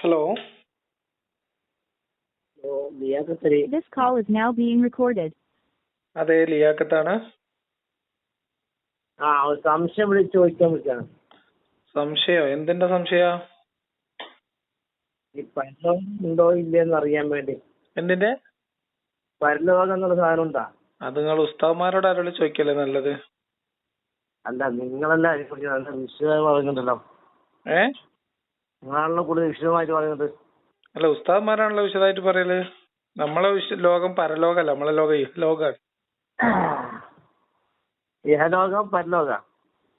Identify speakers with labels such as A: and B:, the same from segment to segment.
A: Hello
B: Liyakathali
C: This call is now being recorded.
A: അതെ ലിയാക്കത്താണ്
B: ആ ഒരു സംശയം വിളിച്ച് ചോദിക്കാൻ വിളിച്ചാണ്
A: സംശയോ? എന്തിന്റെ സംശയ?
B: ഈ പരലോകം ഉണ്ടോ ഇല്ലെന്ന് അറിയാൻ വേണ്ടി.
A: എന്തിന്റെ?
B: പരലോകം എന്നുള്ള സാധനം ഉണ്ടാ?
A: അത് നിങ്ങൾ ഉസ്താദ്മാരോട് ആരോട് ചോദിക്കല്ലേ നല്ലത്?
B: അല്ല നിങ്ങളല്ല അതിനെക്കുറിച്ച് നല്ല വിശ്വാസം പറയുന്നുണ്ടല്ലോ
A: ഏ?
B: നിങ്ങളാണല്ലോ കൂടുതൽ വിശദമായിട്ട് പറയുന്നത്.
A: അല്ല ഉസ്താദ്മാരാണല്ലോ വിശദമായിട്ട് പറയൽ? നമ്മളെ വിശ ലോകം പരലോകല്ല നമ്മളെ ലോകം ഈ ലോകാണ്.
B: ഇഹലോകം പരലോക.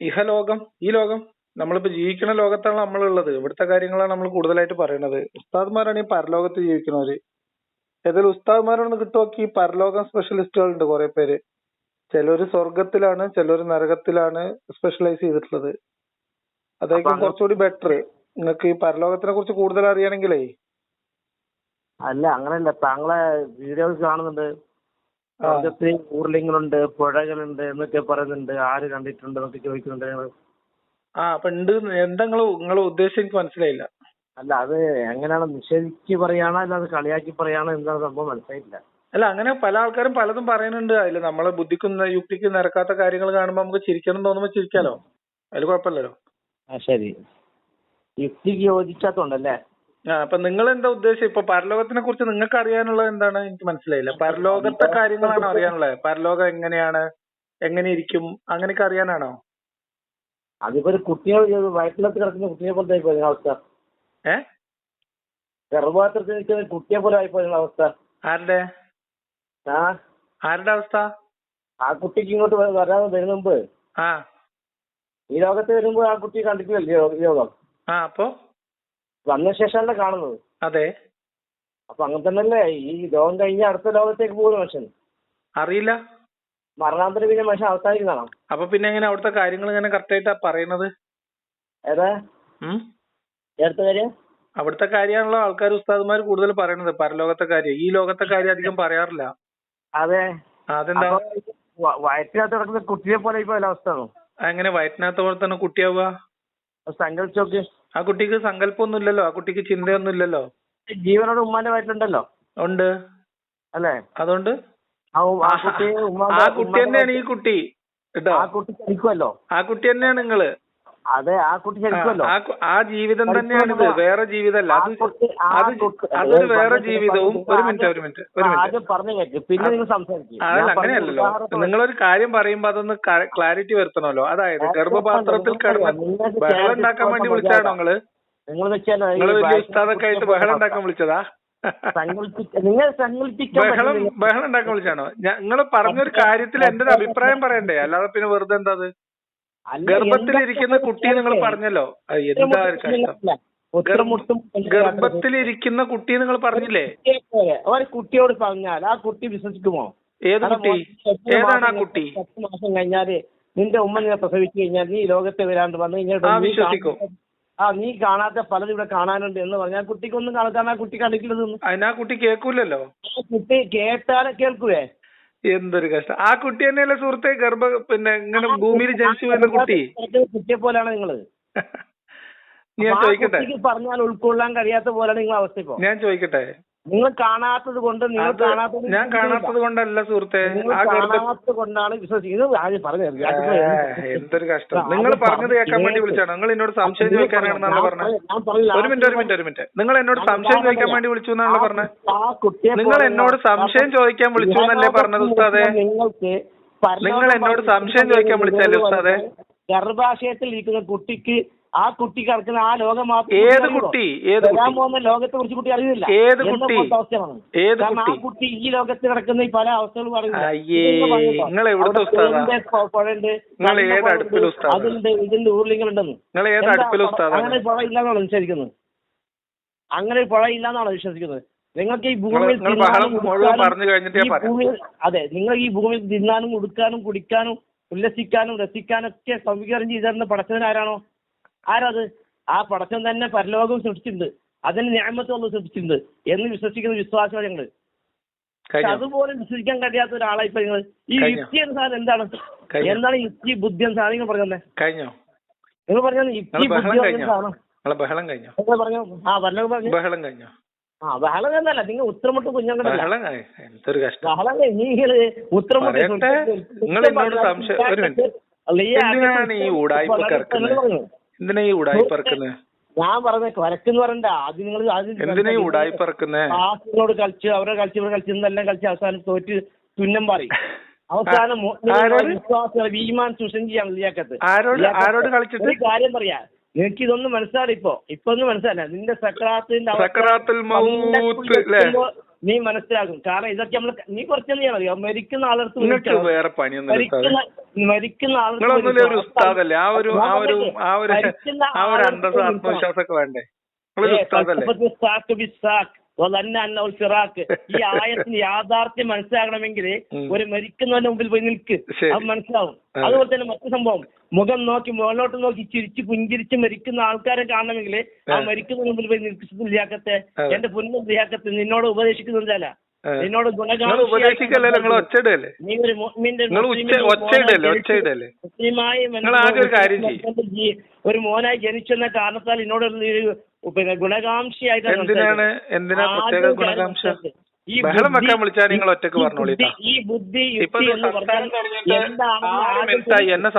A: ഇഹലോകം ഈ ലോകം. നമ്മളിപ്പോ ജീവിക്കുന്ന ലോകത്താണ് നമ്മളുള്ളത്. ഇവിടുത്തെ കാര്യങ്ങളാണ് നമ്മൾ കൂടുതലായിട്ട് പറയുന്നത് ഉസ്താദ്മാരാണ് ഈ പരലോകത്ത് ജീവിക്കുന്നവര്. ഏതായാലും ഉസ്താദ്മാരൊന്ന് കിട്ടുമോക്കി പരലോകം സ്പെഷ്യലിസ്റ്റുകളുണ്ട് കുറെ പേര്. ചിലര് സ്വർഗത്തിലാണ് ചിലര് നരകത്തിലാണ് സ്പെഷ്യലൈസ് ചെയ്തിട്ടുള്ളത്. അതായിരിക്കും കുറച്ചുകൂടി ബെറ്റർ നിങ്ങൾക്ക് ഈ പരലോകത്തിനെ കുറിച്ച് കൂടുതൽ അറിയണമെങ്കിലേ
B: അല്ല അങ്ങനെയല്ല. താങ്കളെ വീഡിയോസ് കാണുന്നുണ്ട്. സ്വർഗത്തിൽ ഊർലിങ്ങളുണ്ട് പുഴകളുണ്ട് എന്നൊക്കെ പറയുന്നുണ്ട്. ആര് കണ്ടിട്ടുണ്ട് എന്നൊക്കെ ചോദിക്കുന്നുണ്ട് ഞങ്ങൾ.
A: ആ അപ്പൊ ഉണ്ട്. എന്താ നിങ്ങൾ നിങ്ങളെ ഉദ്ദേശം എനിക്ക് മനസ്സിലായില്ല.
B: അല്ല അത് എങ്ങനെയാണ്? നിഷേധിച്ച് പറയാണോ അല്ല അത് കളിയാക്കി പറയാണോ എന്താണ് സംഭവം മനസ്സിലായില്ല
A: അല്ല അങ്ങനെ പല ആൾക്കാരും പലതും പറയുന്നുണ്ട്. അതിൽ നമ്മളെ ബുദ്ധിക്കും യുക്തിക്കും നിരക്കാത്ത കാര്യങ്ങൾ കാണുമ്പോൾ നമുക്ക് ചിരിക്കണം തോന്നുമ്പോ ചിരിക്കാലോ? അതിൽ കുഴപ്പമില്ലല്ലോ.
B: ആ ശരി. യുക്തിക്ക് യോജിക്കാത്തോണ്ടല്ലേ
A: ആ അപ്പൊ നിങ്ങൾ എന്താ ഉദ്ദേശം? ഇപ്പൊ പരലോകത്തിനെ കുറിച്ച് നിങ്ങൾക്ക് അറിയാനുള്ളത് എന്താണ്? എനിക്ക് മനസ്സിലായില്ല. പരലോകത്തെ കാര്യങ്ങളാണ് അറിയാനുള്ളത്. പരലോകം എങ്ങനെയാണ് എങ്ങനെ ഇരിക്കും? അങ്ങനെയൊക്കെ അറിയാനാണോ?
B: അതിപ്പോ ഒരു കുട്ടിയെ വയറ്റിലത്ത് കിടക്കുന്ന കുട്ടിയെ പോലത്തെ ആയിപ്പോ അവസ്ഥ.
A: ഏ?
B: ഗർഭപാത്രത്തിൽ നിൽക്കുന്ന കുട്ടിയെ പോലെ ആയിപ്പോ അവസ്ഥ.
A: ആരുടെ?
B: ആ?
A: ആരുടെ അവസ്ഥ?
B: ആ കുട്ടിക്ക് ഇങ്ങോട്ട് വരാൻ വരുന്ന മുമ്പ്
A: ആ.
B: ഈ ലോകത്ത് വരുമ്പോ ആ കുട്ടി കണ്ടിട്ടില്ലല്ലോ ഈ യോഗം
A: ആ അപ്പോ?
B: വന്ന ശേഷമല്ലേ കാണുന്നത്?
A: അതെ.
B: അപ്പൊ അങ്ങനെ തന്നെയല്ലേ? ഈ ലോകം കഴിഞ്ഞ് അടുത്ത ലോകത്തേക്ക് പോകുന്ന മനുഷ്യൻ.
A: അറിയില്ല.
B: മരണാന്തരം പിന്നെ മനുഷ്യൻ അവസാനിക്കുന്നതാണ്
A: അപ്പൊ പിന്നെ എങ്ങനെ അവിടുത്തെ കാര്യങ്ങൾ ഇങ്ങനെ കറക്റ്റ് ആയിട്ടാ പറയുന്നത്?
B: ഏതാ?
A: ഉം?
B: അടുത്ത കാര്യം?
A: അവിടുത്തെ കാര്യമാണല്ലോ ആൾക്കാർ ഉസ്താദ്മാർ കൂടുതൽ പറയണത്. പരലോകത്തെ കാര്യം. ഈ ലോകത്തെ കാര്യം അധികം പറയാറില്ല.
B: അതെ.
A: അതെന്താ?
B: വയറ്റിനകത്ത് കിടക്കുന്ന കുട്ടിയെ പോലെ ഇപ്പൊ അവസ്ഥ
A: അങ്ങനെ വയറ്റിനകത്ത് പോലെ തന്നെ കുട്ടിയാവുക?
B: സങ്കല്പിച്ച് നോക്ക്.
A: ആ കുട്ടിക്ക് സങ്കല്പമൊന്നും ഇല്ലല്ലോ ആ കുട്ടിക്ക് ചിന്തയൊന്നും ഇല്ലല്ലോ
B: ജീവനോട് ഉമ്മാന്റെ വയറ്റിലുണ്ടല്ലോ?
A: ഉണ്ട്.
B: അല്ലേ?
A: അതുകൊണ്ട്?
B: ആ കുട്ടി
A: ആ കുട്ടി തന്നെയാണ് ഈ കുട്ടി. കേട്ടോ?
B: ആ കുട്ടി
A: ആ കുട്ടി തന്നെയാണ് നിങ്ങൾ.
B: അതെ ആ കുട്ടി ശരിക്കുമല്ലോ.
A: ആ ജീവിതം തന്നെയാണ് വേറെ ജീവിതമല്ല. അതൊരു വേറെ ജീവിതവും. ഒരു മിനിറ്റ് ഒരു മിനിറ്റ് ഒരു മിനിറ്റ്.
B: പറഞ്ഞു കേക്ക് പിന്നെ നിങ്ങൾ സംസാരിക്കും.
A: അങ്ങനെയല്ലല്ലോ. നിങ്ങളൊരു കാര്യം പറയുമ്പോ അതൊന്ന് ക്ലാരിറ്റി വരുത്തണമല്ലോ. അതായത് ഗർഭപാത്രത്തിൽ കിടന്ന് ബഹളം ഉണ്ടാക്കാൻ വേണ്ടി വിളിച്ചാണോ
B: നിങ്ങൾ? നിങ്ങൾ
A: നിങ്ങൾ വലിയ ഉസ്താദൊക്കെ ആയിട്ട് ബഹളം ഉണ്ടാക്കാൻ വിളിച്ചതാ?
B: നിങ്ങൾ
A: ബഹളം. ബഹളം ഉണ്ടാക്കാൻ വിളിച്ചാണോ നിങ്ങൾ പറഞ്ഞൊരു കാര്യത്തിൽ എന്റെ ഒരു അഭിപ്രായം പറയണ്ടേ? അല്ലാതെ പിന്നെ വെറുതെ എന്താ ഗർഭത്തിലിരിക്കുന്ന കുട്ടി നിങ്ങൾ പറഞ്ഞല്ലോ. എന്താ ഗർഭത്തിലിരിക്കുന്ന കുട്ടി നിങ്ങൾ പറഞ്ഞില്ലേ?
B: ഒരു കുട്ടിയോട് പറഞ്ഞാൽ ആ കുട്ടി വിശ്വസിക്കുമോ?
A: ഏത് കുട്ടി? ഏതാണ് ആ കുട്ടി?
B: പത്ത് മാസം കഴിഞ്ഞാൽ നിന്റെ ഉമ്മ നിന്നെ പ്രസവിച്ചു കഴിഞ്ഞാൽ നീ ലോകത്തെ വരാണ്ട് വന്നു കഴിഞ്ഞാൽ
A: ആ,
B: നീ
A: വിശ്വസിക്കും.
B: കാണാത്ത- ആ നീ കാണാത്ത പലതും ഇവിടെ കാണാനുണ്ട് എന്ന് പറഞ്ഞാൽ കുട്ടിക്കൊന്നും കാണാത്ത ആ കുട്ടി കണ്ടിട്ടില്ലെന്ന്
A: അതിനാ കുട്ടി കേൾക്കൂലല്ലോ.
B: കുട്ടി കേട്ടാലെ കേൾക്കുവേ.
A: എന്തൊരു കഷ്ടം. ആ കുട്ടി തന്നെയല്ലേ സുഹൃത്തെ? ഗർഭ പിന്നെ ഇങ്ങനെ ഭൂമിയിൽ ജനിച്ചു വരുന്ന കുട്ടി.
B: കുട്ടിയെ പോലാണ് നിങ്ങൾ.
A: ഞാൻ ചോദിക്കട്ടെ?
B: പറഞ്ഞാൽ ഉൾക്കൊള്ളാൻ കഴിയാത്ത പോലാണ് നിങ്ങളെ അവസ്ഥ
A: ഞാൻ ചോദിക്കട്ടെ?
B: നിങ്ങൾ കാണാത്തത് കൊണ്ട് നിങ്ങൾ കാണാത്തത്
A: ഞാൻ കാണാത്തത് കൊണ്ടല്ല സുഹൃത്തെ.
B: കാണാത്തത് കൊണ്ടാണ് വിശ്വസിക്കുന്നത്. പറഞ്ഞു
A: എന്തൊരു കഷ്ടം. നിങ്ങൾ പറഞ്ഞത് കേൾക്കാൻ വേണ്ടി വിളിച്ചാണ് നിങ്ങൾ എന്നോട് സംശയം ചോദിക്കാനാണെന്നാണ് പറഞ്ഞത്. ഒരു മിനിറ്റ് ഒരു മിനിറ്റ് ഒരു മിനിറ്റ്. നിങ്ങൾ എന്നോട് സംശയം ചോദിക്കാൻ വേണ്ടി വിളിച്ചു എന്നാണ് പറഞ്ഞത്? നിങ്ങൾ എന്നോട് സംശയം ചോദിക്കാൻ വിളിച്ചു എന്നല്ലേ പറഞ്ഞത് ഉസ്താദെ?
B: നിങ്ങൾക്ക്
A: നിങ്ങൾ എന്നോട് സംശയം ചോദിക്കാൻ വിളിച്ചല്ലേ ഉസ്താദെ?
B: ഗർഭാശയത്തിൽ ഇരിക്കുന്ന കുട്ടിക്ക് ആ കുട്ടി കിടക്കുന്ന ആ ലോകം മാത്രം
A: ഏത്. കുട്ടി? ഏത്
B: വരാൻ പോകുന്ന ലോകത്തെ കുറിച്ച് കുട്ടി അറിയില്ല.
A: ഏത് കുട്ടി?
B: അവസ്ഥയാണ്.
A: ഏത്
B: ആ
A: കുട്ടി?
B: ഈ ലോകത്ത് കിടക്കുന്ന പല അവസ്ഥകളും
A: ഉസ്താദാ?
B: അതുണ്ട് ഇതിന്റെ ഊർലിങ്ങളുണ്ടെന്ന് അങ്ങനെ പുഴ ഇല്ലാന്നാണ് വിശ്വസിക്കുന്നത്? അങ്ങനെ ഒരു പുഴ ഇല്ലാന്നാണ് വിശ്വസിക്കുന്നത്? നിങ്ങൾക്ക് ഈ ഭൂമിയിൽ ഭൂമിയിൽ അതെ നിങ്ങൾ ഈ ഭൂമിയിൽ തിന്നാനും ഉടുക്കാനും കുടിക്കാനും ഉല്ലസിക്കാനും രസിക്കാനും ഒക്കെ സംവിധാനം ചെയ്തു തരുന്ന പടച്ചവൻ ആരാണോ? ആരത്? ആ പടച്ചം തന്നെ പരലോകം സൃഷ്ടിച്ചിട്ടുണ്ട്. അതിന് ന്യായമത്വം ഒന്ന് സൃഷ്ടിച്ചിട്ടുണ്ട് എന്ന് വിശ്വസിക്കുന്ന വിശ്വാസം
A: ഞങ്ങൾ.
B: അതുപോലെ വിശ്വസിക്കാൻ കഴിയാത്ത ഒരാളെ ഇപ്പൊ നിങ്ങൾ ഈ? യുക്തി എന്ന സാധനം എന്താണ്? എന്താണ് യുക്തി ബുദ്ധി എന്ന സാധനം നിങ്ങൾ പറഞ്ഞത്
A: കഴിഞ്ഞോ?
B: നിങ്ങൾ പറഞ്ഞത് യുക്തി
A: ബഹളം
B: ബുദ്ധി സാധനം.
A: ബഹളം കഴിഞ്ഞോ?
B: പറഞ്ഞു? ആ പറഞ്ഞു
A: ബഹളം കഴിഞ്ഞോ?
B: ആ ബഹളം എന്നല്ല നിങ്ങൾ ഉത്തരമിട്ട് കുഞ്ഞുങ്ങളല്ല
A: ബഹളം
B: നിങ്ങൾ ഉത്തരമിട്ട്.
A: നിങ്ങൾ എന്നോട് സംശയം- ഈ? എന്തിനാ ഈ ഉടായി പറക്കുന്നത്
B: ഞാൻ പറഞ്ഞ എന്ന് പറയണ്ട. ആദ്യം നിങ്ങൾ
A: എന്തിനാ ഈ ഉടായി പറക്കുന്നേ?
B: ക്ലാസ്സിനോട് കളിച്ച് അവരെ കളിച്ച് ഇവരെ കളിച്ച് ഇന്നെല്ലാം കളിച്ച് അവസാനം തോറ്റ് തുന്നം പറയും അവസാനം ഈമാൻ ചൂഷണം ചെയ്യാൻ ലിയാക്കത്ത്.
A: ആരോട് ആരോട് കളിച്ചിട്ട്?
B: ഒരു കാര്യം പറയാ. നിനക്ക് ഇതൊന്നും മനസ്സിലായി ഇപ്പൊ? ഇപ്പൊ ഒന്നും മനസ്സിലായില്ല. നിന്റെ സക്രാത്തിന്റെ നീ മനസ്സിലാകും കാരണം ഇതൊക്കെ നമ്മൾ നീ കുറച്ചെന്ന് ചെയ്യാൻ മതി. മരിക്കുന്ന ആളടുത്ത്.
A: വേറെ
B: മരിക്കുന്ന മരിക്കുന്ന ആളടുത്ത് ഈ ആയത്തിന് യാഥാർത്ഥ്യം മനസ്സിലാകണമെങ്കിൽ ഒരു മരിക്കുന്നവന്റെ മുമ്പിൽ പോയി നിൽക്ക്. അത് മനസ്സിലാവും. അതുപോലെ തന്നെ മറ്റു സംഭവം. മുഖം നോക്കി മുകളിലോട്ട് നോക്കി ചിരിച്ച് പുഞ്ചിരിച്ച് മരിക്കുന്ന ആൾക്കാരെ കാണണമെങ്കിൽ ആ. മരിക്കുന്ന മുമ്പിൽ പോയി നിൽക്കുന്നില്ലാക്കത്തെ
A: അതെ.
B: എന്റെ പൊന്നും ലിയാക്കത്തെ നിന്നോട് ഉപദേശിക്കുന്നില്ല
A: ഏ.
B: നിന്നോട് ഒരു മോനായി ജനിച്ചെന്ന കാരണത്താൽ എന്നോട് ഒരു പിന്നെ ഗുണകാംക്ഷിയായിട്ടാണ്
A: എന്തിനാണ്? എന്തിനാ പ്രത്യേക
B: ആദ്യം ഈ
A: ബഹളം
B: ബുദ്ധി-
A: വെക്കാൻ വിളിച്ചാൽ നിങ്ങൾ ഒറ്റയ്ക്ക്
B: ഈ ബുദ്ധി- ഈ എന്ന്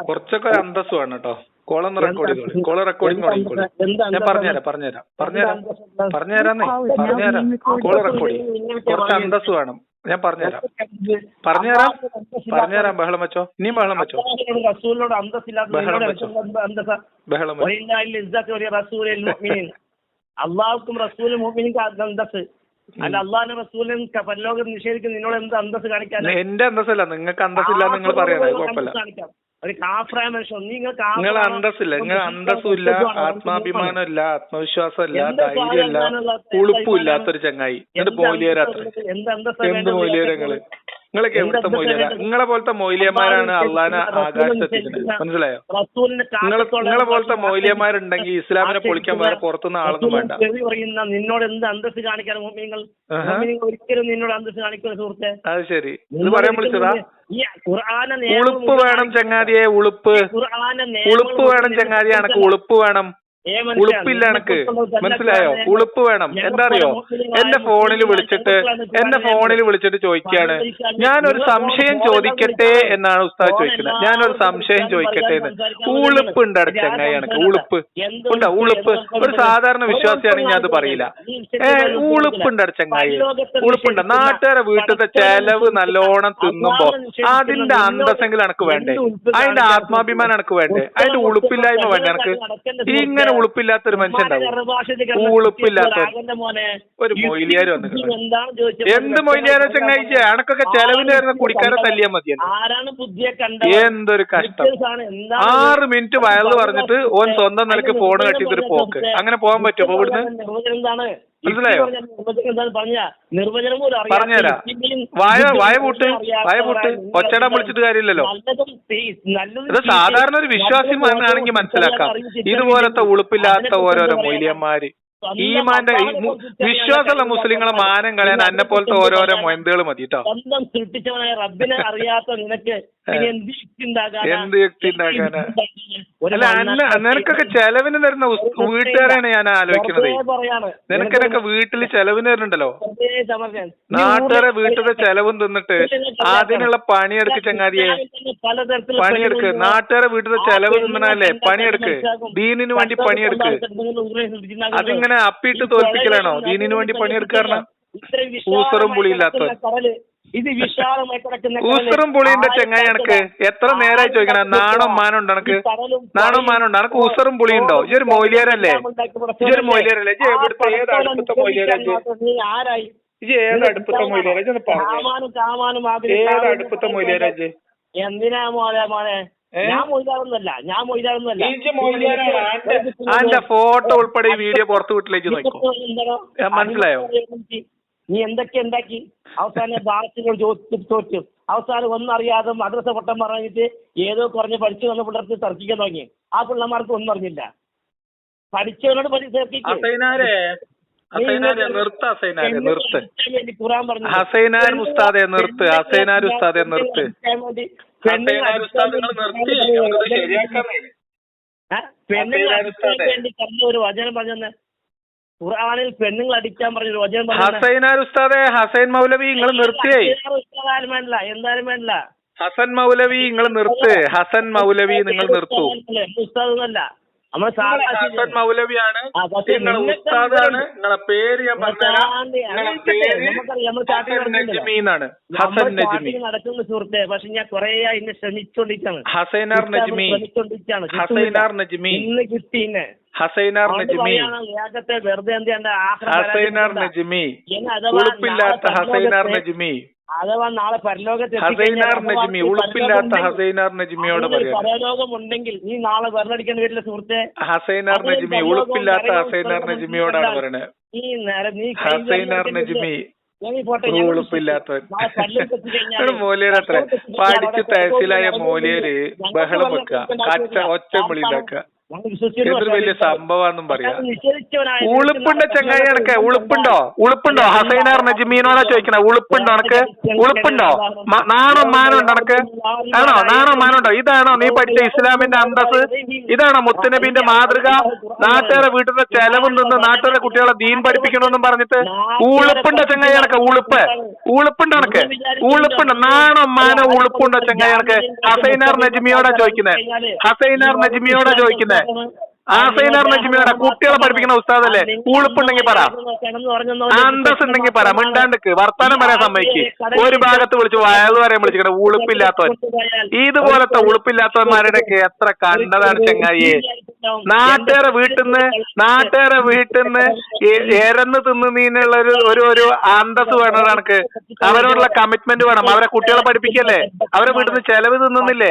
A: കുറച്ചൊക്കെ ഒരു അന്തസ് വേണം കേട്ടോ. കോളം റെക്കോർഡ് ചെയ്തോളി. കോൾ റെക്കോർഡിംഗ് തുടങ്ങിക്കോളി ഞാൻ പറഞ്ഞുതരാം പറഞ്ഞുതരാം. പറഞ്ഞുതരാം. പറഞ്ഞുതരാന്നേ പറഞ്ഞുതരാം കോള റെക്കോർഡ് ചെയ്യും. കുറച്ച് അന്തസ് വേണം. ഞാൻ പറഞ്ഞുതരാം. പറഞ്ഞുതരാം. പറഞ്ഞുതരാം ബഹളം വെച്ചോ? ഇനിയും ബഹളം വെച്ചോ?
B: നീ റസൂലിനോട്
A: ബഹളം വെച്ചോ.
B: മുഅ്മിനീൻ. അള്ളാഹുക്കും റസൂലും അന്തസ് അല്ല അള്ളാഹിന്റെ റസൂലും പരലോകം നിഷേധിക്കുന്ന നിന്നോട് എന്ത് അന്തസ് കാണിക്കാൻ
A: എന്റെ അന്തസ്സല്ല നിങ്ങൾക്ക് അന്തസ്സില്ല നിങ്ങൾ പറയണത് കുഴപ്പമില്ല.
B: കാണിക്കാം. ഒരു കാഫറായ മനുഷ്യൻ നിങ്ങൾ
A: നിങ്ങൾ അന്തസ്സില്ല നിങ്ങൾ അന്തസ്സും ഇല്ല ആത്മാഭിമാനം ഇല്ല ആത്മവിശ്വാസം ഇല്ല ധൈര്യം ഇല്ല ഉളുപ്പും ഇല്ലാത്തൊരു ചങ്ങായി. എന്നിട്ട് പോലിയോരാത്ര
B: എന്ത് അന്തസ്സാ
A: നിങ്ങളൊക്കെ എവിടുത്തെ മൊയ്ലിയാ നിങ്ങളെ പോലത്തെ മൊയ്ലിയന്മാരാണ് അള്ളാനെ ആകാശത്തിൽ മനസ്സിലായോ? നിങ്ങളെ നിങ്ങളെ പോലത്തെ മൊയ്ലിയന്മാരുണ്ടെങ്കിൽ ഇസ്ലാമിനെ പൊളിക്കാൻ വേറെ പുറത്തുനിന്ന് ആളൊന്നും വേണ്ട.
B: പറയുന്ന നിന്നോട് എന്ത് അന്തസ് കാണിക്കാൻ മുഅ്മിനീങ്ങൾ
A: ആഹാ.
B: ഒരിക്കലും നിന്നോട് അന്തസ് കാണിക്കുന്ന സുഹൃത്തെ.
A: അത് ശരി. ഇത് പറയാൻ വിളിച്ചതാ? ഉളുപ്പ് വേണം ചങ്ങാതിയെ ഉളുപ്പ്. ഉളുപ്പ് വേണം ചങ്ങാതി എനക്ക് ഉളുപ്പ് വേണം. ഉളുപ്പില്ല എനക്ക്. മനസ്സിലായോ? ഉളുപ്പ് വേണം. എന്താ അറിയോ? എന്റെ ഫോണിൽ വിളിച്ചിട്ട് എന്റെ ഫോണിൽ വിളിച്ചിട്ട് ചോദിക്കാണ് ഞാനൊരു സംശയം ചോദിക്കട്ടെ എന്നാണ് ഉസ്താദ് ചോദിക്കുന്നത്. ഞാനൊരു സംശയം ചോദിക്കട്ടെ എന്ന്. ഉളുപ്പ് ഉണ്ട് ചങ്ങായി എനക്ക്. ഉളുപ്പ്. ഉണ്ടോ? ഉളുപ്പ്. ഒരു സാധാരണ വിശ്വാസിയാണെങ്കിൽ ഞാൻ അത് പറയില്ല. ഏ ഉളുപ്പുണ്ട് ചങ്ങായി. ഉളുപ്പുണ്ട്. നാട്ടുകാരെ വീട്ടിലത്തെ ചെലവ് നല്ലോണം തിന്നുമ്പോ അതിന്റെ അന്തസ്സെങ്കിലും എനക്ക് വേണ്ടേ? അതിന്റെ ആത്മാഭിമാനം എനക്ക് വേണ്ടേ? അതിന്റെ ഉളുപ്പില്ലായ്മ വേണ്ടേ എനക്ക്? ഇങ്ങനെ ഉളുപ്പില്ലാത്ത ഒരു മനുഷ്യൻ ഉളുപ്പില്ലാത്ത ഒരു
B: മൊയിലിയാർ വന്നു
A: എന്ത് മൊയിലിയാരോ ചങ്ങാഴ്ച അണക്കൊക്കെ ചെലവിന് വരുന്ന കുടിക്കാരെ തല്ലിയാ
B: മതി
A: എന്തൊരു കഷ്ടം. ആറ് മിനിറ്റ് വയറ് പറഞ്ഞിട്ട് ഓൻ സ്വന്തം നിലയ്ക്ക് ഫോൺ കട്ടിട്ടൊരു പോക്ക്. അങ്ങനെ പോകാൻ പറ്റുമോ? ഇവിടുന്ന് മനസ്സിലായോ?
B: നിർവചനം പോലും
A: പറഞ്ഞുതരാം. വായ വായ പൂട്ട് വായ പൂട്ട് ഒച്ചടം വിളിച്ചിട്ട് കാര്യമില്ലല്ലോ. ഇത് സാധാരണ ഒരു വിശ്വാസി ആണെങ്കിൽ മനസ്സിലാക്കാം. ഇതുപോലത്തെ ഉളുപ്പില്ലാത്ത ഓരോരോ
B: സ്വന്തം
A: ഈമാന്റെ വിശ്വാസമുള്ള മുസ്ലിങ്ങളെ മാനം കളയാൻ
B: അന്നെ
A: എന്നെ പോലത്തെ ഓരോരോ മൊയന്തുകൾ മതി കേട്ടോ
B: സ്വന്തം സൃഷ്ടിച്ചവനായ റബ്ബിനെ അറിയാത്ത നിനക്ക് എന്ത് യുക്തി
A: ഉണ്ടാക്കാനാ? അല്ല അന്ന നിനക്കൊക്കെ ചെലവിന് തരുന്ന വീട്ടുകാരാണ് ഞാൻ ആലോചിക്കുന്നത്. നിനക്കിനൊക്കെ വീട്ടിൽ ചെലവിന് തരുന്നുണ്ടല്ലോ? നാട്ടുകാരെ വീട്ടിലെ ചെലവും തിന്നിട്ട് അതിനുള്ള പണിയെടുക്ക് ചങ്ങാതിയെ. പണിയെടുക്ക്. നാട്ടുകാരെ വീട്ടിലെ ചെലവ്
B: തിന്നാലേ
A: തിന്നണല്ലേ പണിയെടുക്ക്? ദീനിന് വേണ്ടി പണിയെടുക്ക്. അതിങ്ങനെ അപ്പിയിട്ട്
B: അപ്പിട്ട്
A: തോൽപ്പിക്കലാണോ? ദീനിന് വേണ്ടി പണിയെടുക്കാറാണ് ഊസറും
B: പുളിയില്ലാത്ത കടൽ ഇത് വിശാലമായി കിടക്കുന്ന കടൽ
A: ഊസറും പുളിന്റെ ചെങ്ങായി എനക്ക് എത്ര നേരായി ചോദിക്കണ? നാണോ മാനോ ഉണ്ട് എനക്ക് നാണോ മാനോ ഉണ്ട് എനക്ക് ഊസറും പുളിയുണ്ടോ? ഈ ഒരു മൊയിലിയാരല്ലേ? ഈ ഒരു മൊയിലിയാരല്ലേ? ഇജ്ജ് എവിടുത്തെ ഏത് അടുപ്പത്തെ മൊയിലിയാരാ ഇജ്ജ്?
B: നീ ആരായി?
A: ഇജ്ജ് ഏത് അടുപ്പത്തെ
B: മൊയിലിയാരാജ്
A: ഏത് അടുപ്പത്തെ മൊയിലിയാരാജ്
B: എന്തിനാ മോനെ മോനെ? ഞാൻ മൊയ്താറൊന്നുമല്ല ഞാൻ
A: ആന്റെ- ആന്റെ ഫോട്ടോ ഉൾപ്പെടെ ഈ വീഡിയോ പുറത്തു വിട്ടിലേക്ക് മനസ്സിലായോ?
B: നീ എന്തൊക്കെ ഉണ്ടാക്കി അവസാനം ചോദിച്ചു തോറ്റു അവസാനം ഒന്നറിയാതെ അറിയാതെ മദ്രസ പൊട്ടം പറഞ്ഞിട്ട് ഏതോ കുറഞ്ഞ് പഠിച്ചു വന്ന പിള്ളേർക്ക് തർക്കിക്കാൻ തുടങ്ങി. ആ പിള്ളമാർക്ക് ഒന്നും അറിഞ്ഞില്ല. പഠിച്ചവനോട് പഠിച്ച്
A: ഹസൈനാർ ഉസ്താദെ നിർത്ത് ഹസൈനാർ ഉസ്താദെ നിർത്ത്.
B: ഒരു വചനം പെണ്ണുങ്ങൾ അടിക്കാൻ പറഞ്ഞൊരു വചനം
A: ഹസൈനാർ ഉസ്താദെ ഹസൈൻ മൗലവി നിങ്ങൾ നിർത്തിയേ.
B: എന്തായാലും വേണ്ട
A: ഹസൻ മൗലവി നിങ്ങൾ നിർത്ത് ഹസൻ മൗലവി നിങ്ങൾ നിർത്തു.
B: ഉസ്താദ് നമ്മൾ
A: സാധാരണ മൗലവിയാണ്. ഉസ്താദാണ്. പേര് ഹസൻ
B: നടക്കുന്ന സുഹൃത്തെ പക്ഷെ ഞാൻ കുറെ എന്നെ ശ്രമിച്ചോണ്ടിരിക്കാണ്.
A: ഹസൈനാർ ഹസൈനാർ നജ്മി.
B: ഇന്ന് കിട്ടി
A: ഹസൈനാർ നജ്മി. ഹസൈനാർ നജ്മി.
B: ഉറുപ്പില്ലാത്ത
A: ഹസൈനാർ നജ്മി.
B: അഥവാ നാളെ പരലോകത്ത്
A: ഉളുപ്പില്ലാത്ത ഹസൈനാർ
B: പരലോകം ഉണ്ടെങ്കിൽ നീ നാളെ വെറുതെടിക്കേണ്ട വീട്ടിലെ സുഹൃത്തെ
A: ഹസൈനാർ നജിമി ഉളുപ്പില്ലാത്ത ഹസൈനാർ
B: നീ നീ
A: ഹസൈനാർ തഹസിലായ മോലിയര് ബഹളം വെക്കുക. കച്ച ഒച്ച ഉണ്ടാക്കുക. വലിയ സംഭവമാണെന്നും പറയാ. ഉളുപ്പുണ്ട ചങ്ങായി എനക്ക് ഉളുപ്പുണ്ടോ? ഉളുപ്പുണ്ടോ? ഹസൈനാർ നജ്മീനോടാ ചോദിക്കണ. ഉളുപ്പുണ്ടോ എനക്ക് ഉളുപ്പുണ്ടോ? നാണോ മാനോ ഉണ്ടോ എനക്ക് ആണോ? നാണോ മാനോ ഉണ്ടോ ഇതാണോ നീ പഠിച്ച ഇസ്ലാമിന്റെ അന്തസ് ഇതാണോ മുത്തനബിന്റെ മാതൃക? നാട്ടുകാരെ വീട്ടിലെ ചെലവും നിന്ന് നാട്ടുകാരെ കുട്ടികളെ ദീൻ പഠിപ്പിക്കണമെന്നും പറഞ്ഞിട്ട് ഉളുപ്പുണ്ടോ ചങ്ങായി എനക്ക് ഉളുപ്പ്. ഉളുപ്പുണ്ടോ എനക്ക് ഉളുപ്പുണ്ടോ? നാണോ മാനോ ഉളുപ്പുണ്ടോ ചങ്ങായി എനക്ക് ഹസൈനാർ നജിമിയോടാ ചോദിക്കുന്നേ. ഹസൈനാർ നജ്മിയോടാ 我们 ചോദിക്കുന്നേ ഹസൈനാർ പറ കുട്ടികളെ പഠിപ്പിക്കുന്ന ഉസ്താദല്ലേ? ഉളുപ്പുണ്ടെങ്കിൽ പറ. അന്തസ് ഉണ്ടെങ്കിൽ പറ. മിണ്ടാണ്ടിക്ക്. വർത്താനം പറയാൻ സമ്മതിക്ക്. ഒരു ഭാഗത്ത് വിളിച്ചു വയലു വരെ വിളിച്ചിട്ട് ഉളുപ്പില്ലാത്തവൻ. ഇതുപോലത്തെ ഉളുപ്പില്ലാത്തവന്മാരുടെയൊക്കെ എത്ര കണ്ടതാണ് ചെങ്ങായിയെ നാട്ടുകാരെ വീട്ടിന്ന് നാട്ടുകാരെ വീട്ടിന്ന് എരന്ന് തിന്നുന്നതിനുള്ള ഒരു ഒരു ഒരു അന്തസ് വേണം കണക്ക് അവരോടുള്ള കമ്മിറ്റ്മെന്റ് വേണം. അവരെ കുട്ടികളെ പഠിപ്പിക്കല്ലേ? അവരെ വീട്ടിൽ നിന്ന് ചെലവ് തിന്നുന്നില്ലേ?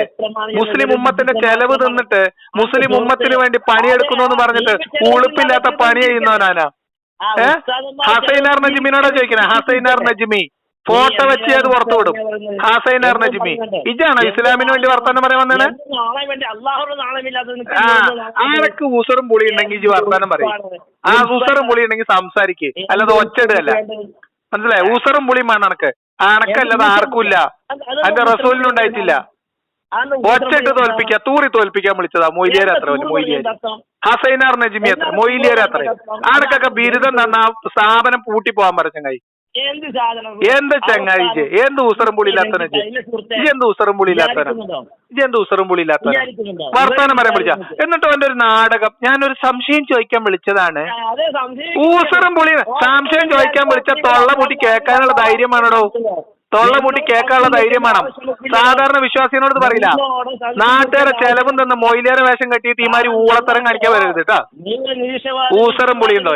A: മുസ്ലിം ഉമ്മത്തിന്റെ ചെലവ് തിന്നിട്ട് മുസ്ലിം ഉമ്മത്തിന് വേണ്ടി പണിയെടുക്കുന്നു പറഞ്ഞിട്ട് ഉളുപ്പില്ലാത്ത പണി ചെയ്യുന്നവനാനാ ഏഹ് ഹസൈനാർ നജ്മിനോടാ ചോദിക്കണേ? ഹസൈനാർ നജ്മി. ഫോട്ടോ വെച്ച് അത് പുറത്തു വിടും. ഹസൈനാർ നജ്മി. ഇജാണോ ഇസ്ലാമിന് വേണ്ടി വർത്താനം പറയാൻ വന്നത് ആനക്ക് ഊസറും പുളി ഉണ്ടെങ്കിൽ ഇജ് വർത്താനം പറയും. ആ ഊസറും പുളി ഉണ്ടെങ്കിൽ സംസാരിക്ക്. അല്ലാതെ ഒച്ചടല്ല മനസ്സിലായി? ഊസറും പുളിയും വേണം അനക്ക് അനക്കല്ലാതെ ആർക്കും ഇല്ല. അതിന്റെ റസൂലിനും ഒച്ചയിട്ട് തോൽപ്പിക്കുക തൂറി തോൽപ്പിക്കാൻ വിളിച്ചതാ മൊയ്ലിയാർ അത്ര മൊയ്ലിയാർ. ഹസൈനാർ നജ്മി അത്ര മൊയ്ലിയാർ അത്ര ആനക്കൊക്കെ ബിരുദം തന്ന സ്ഥാപനം പൂട്ടി പോകാൻ പറഞ്ഞ ചങ്ങായി.
B: എന്ത് സാധനം?
A: എന്ത് ചങ്ങായി എന്ത് ഉസറും പുളി ഇല്ലാത്തവനെ ഇജ്ജ്? ഇജ്ജ് എന്ത് ഉസറും പുളി ഇല്ലാത്തവനാ ഇജ്ജ് എന്ത് ഉസറും പുളി ഇല്ലാത്തവനാ വർത്താനം പറയാൻ വിളിച്ച. എന്നിട്ട് അവന്റെ ഒരു നാടകം ഞാനൊരു സംശയം ചോദിക്കാൻ വിളിച്ചതാണ്. ഊസറും പുളി സംശയം ചോദിക്കാൻ വിളിച്ച തൊള്ള പൂട്ടി കേൾക്കാനുള്ള ധൈര്യമാണോ തൊള്ള പൂട്ടി കേൾക്കാനുള്ള ധൈര്യം വേണം. സാധാരണ വിശ്വാസിനോട് പറയില്ല. നാട്ടുകാരെ ചെലവും തന്നെ മൊയിലേറെ വേഷം കെട്ടിയിട്ട് ഇമാരി ഊളത്തരം കാണിക്കാൻ വരരുത് കേട്ടാ ഊസറും പുളിയുണ്ടോ?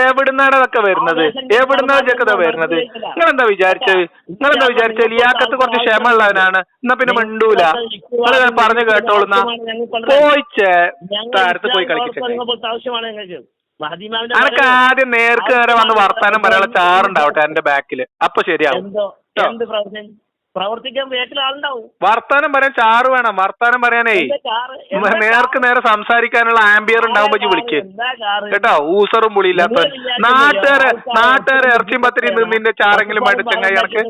A: എവിടുന്നാണ് അതൊക്കെ വരുന്നത്? എവിടുന്നാണ് ഇതൊക്കെ വരുന്നത്? നിങ്ങളെന്താ വിചാരിച്ചത് നിങ്ങളെന്താ വിചാരിച്ചത് ലിയാക്കത്ത് കുറച്ച് ക്ഷമ ഉള്ളവനാണ് എന്നാ പിന്നെ മിണ്ടൂല. നിങ്ങൾ പറഞ്ഞു കേട്ടോളുന്ന. പോയിച്ചേ. താരത്ത് പോയി കളിക്കട്ടെ അനക്ക് ആദ്യം നേർക്ക് നേരെ വന്ന് വർത്താനം പറയാനുള്ള ചാറുണ്ടാവട്ടെ എന്റെ ബാക്കിൽ. അപ്പൊ ശരിയാവും.
B: പ്രവർത്തിക്കാൻ ആളുണ്ടാവും.
A: വർത്താനം പറയാൻ ചാറ് വേണം. വർത്താനം പറയാനേ? നേർക്ക് നേരെ സംസാരിക്കാനുള്ള ആംബിയർ ഉണ്ടാവുമ്പോ വിളിക്കേ. കേട്ടോ? ഊസറും പുളിയില്ലാത്ത നാട്ടുകാരെ നാട്ടുകാരെ ഇറച്ചിയും പത്തിരിയും തിന്നിന്റെ ചാറെങ്കിലും വേണ്ട ചങ്ങായി കണക്ക്